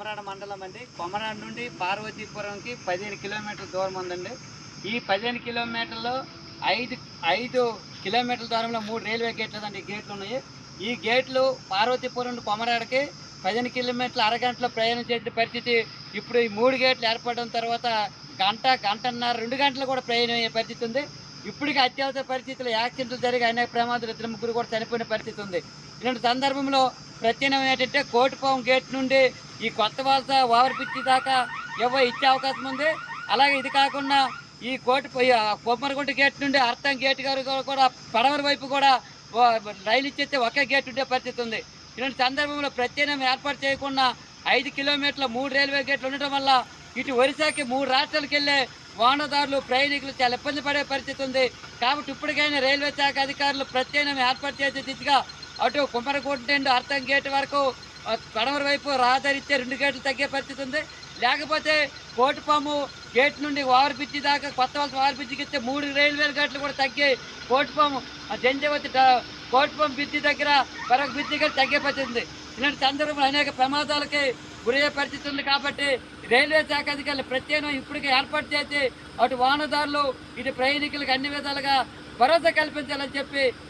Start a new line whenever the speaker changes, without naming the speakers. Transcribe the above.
కొమరాడ మండలం అండి. కొమరాడ నుండి పార్వతీపురంకి పదిహేను కిలోమీటర్ల దూరం ఉందండి. ఈ పదిహేను కిలోమీటర్లు ఐదు ఐదు కిలోమీటర్ల దూరంలో మూడు రైల్వే గేట్లు అండి. గేట్లు ఉన్నాయి. ఈ గేట్లు పార్వతీపురం నుండి కొమరాడకి పదిహేను కిలోమీటర్ల అరగంటలో ప్రయాణం చేసే పరిస్థితి ఇప్పుడు ఈ మూడు గేట్లు ఏర్పడిన తర్వాత గంట గంటన్నర రెండు గంటలు కూడా ప్రయాణం అయ్యే పరిస్థితి ఉంది. ఇప్పటికీ అత్యవసర పరిస్థితులు యాక్సిడెంట్లు జరిగి అనేక ప్రమాదాలు ఇద్దరు ముగ్గురు కూడా చనిపోయిన పరిస్థితి ఉంది. ఇలాంటి సందర్భంలో ప్రత్యేకం ఏంటంటే కోటిపాం గేట్ నుండి ఈ కొత్త వలస ఓవర్ పిచ్చి దాకా ఇవ్వ ఇచ్చే అవకాశం ఉంది. అలాగే ఇది కాకుండా ఈ కోటి కొమ్మరగుంట గేట్ నుండి అర్థం గేట్ గారు కూడా పడమర వైపు కూడా రైలు ఇచ్చేస్తే ఒకే గేట్ ఉండే పరిస్థితి ఉంది. ఇలాంటి సందర్భంలో ప్రత్యేకం ఏర్పాటు చేయకుండా ఐదు కిలోమీటర్ల మూడు రైల్వే గేట్లు ఉండటం వల్ల ఇటు ఒరిస్సాకి మూడు రాష్ట్రాలకు వెళ్ళే వాహనదారులు ప్రయాణికులు చాలా ఇబ్బంది పడే పరిస్థితి ఉంది. కాబట్టి ఇప్పటికైనా రైల్వే శాఖ అధికారులు ప్రత్యామ్నాయం ఏర్పాటు చేసే దిశగా అటు కుమ్మరకోట నుండి అర్థం గేట్ వరకు పడమర వైపు రహదారి రెండు గేట్లు తగ్గే పరిస్థితి ఉంది. లేకపోతే కోటిపాము గేట్ నుండి ఓవర్ బ్రిడ్జి దాకా కొత్త వలస ఓవర్ బ్రిడ్జికి ఇస్తే మూడు రైల్వే గేట్లు కూడా తగ్గే కోటిపాము జంజవతి కోటిపాము బ్రిడ్జి దగ్గర మరొక బ్రిడ్జి దగ్గర తగ్గే పరిస్థితి ఉంది. ఇలాంటి సందర్భంలో అనేక ప్రమాదాలకి గురయ్యే పరిస్థితి ఉంది కాబట్టి రైల్వే శాఖ అధికారులు ప్రత్యేకం ఇప్పటికే ఏర్పాటు చేసి అటు వాహనదారులు ఇటు ప్రయాణికులకు అన్ని విధాలుగా భరోసా కల్పించాలని చెప్పి